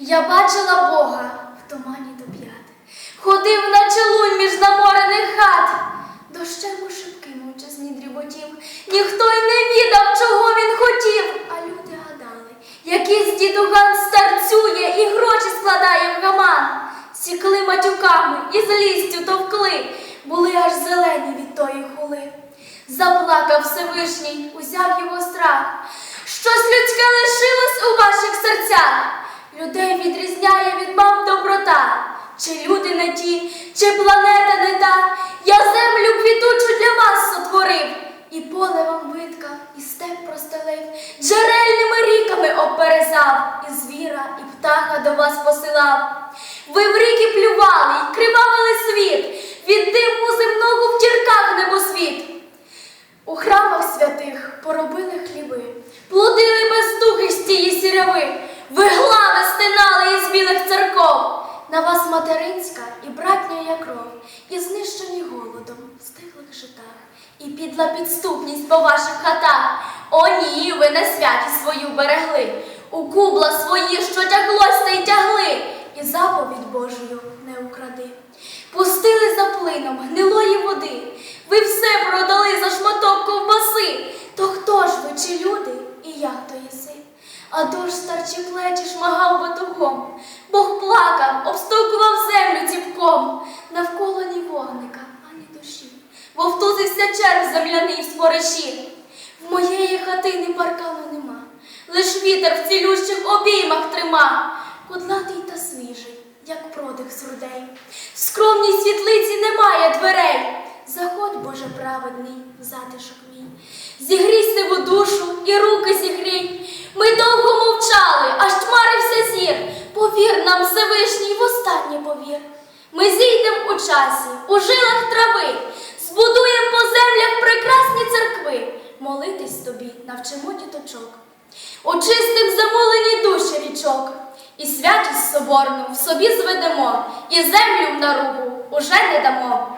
Я бачила Бога в тумані до п'ят, ходив наче лунь між наморених хат, дощем у шибки мовчазні дріботів, ніхто й не відав, чого він хотів, а люди гадали, якийсь дідуган старцює і гроші складає в гаман. Сікли матюками і злістю товкли, були аж зелені від тої хули. Заплакав Всевишній, узяв його страх. Щось людське лишилось у ваших серцях. Людей відрізняє від мам доброта. Чи люди не ті, чи планета не та. Я землю квітучу для вас сотворив. І поле вам виткав, і степ простелив, джерельними ріками обперезав, і звіра, і птаха до вас посилав. Ви в ріки плювали й кривавили світ, від диму земного в дірках небосвіт. У храмах святих поробили хліби, плодили бездухи з тії сіряви, стинали із білих церков. На вас материнська і братня кров, і знищені голодом в стиглих житах, і підла підступність по ваших хатах. О ні, ви не святість свою берегли, у кубла свої, що тяглось, та й тягли, і заповідь Божою не укради. Пустили за плином гнилої води, ви все продали за шматок ковбаси. То хто ж ви, чи люди, і як то єси? А дощ старчі плечі шмагав батогом, Бог плакав, обстукував землю ціпком, навколо ні вогника, ані душі, вовтузився черв земляний в спориші. В моєї хатини паркану нема, лиш вітер в цілющих обіймах трима, кудлатий та свіжий, як продих з грудей. В скромній світлиці немає дверей. Заходь, Боже праведний, затишок мій, зігрій сиву душу і руки зігрій. Ми довго мовчали, аж тмарився зір. Повір нам, Всевишній, востаннє повір. Ми зійдем у часі, у жилах трави, збудуєм по землях прекрасні церкви. Молитись тобі навчимо діточок. Очистим замолені душі річок, і святість соборну в собі зведемо, і землю в наругу уже не дамо.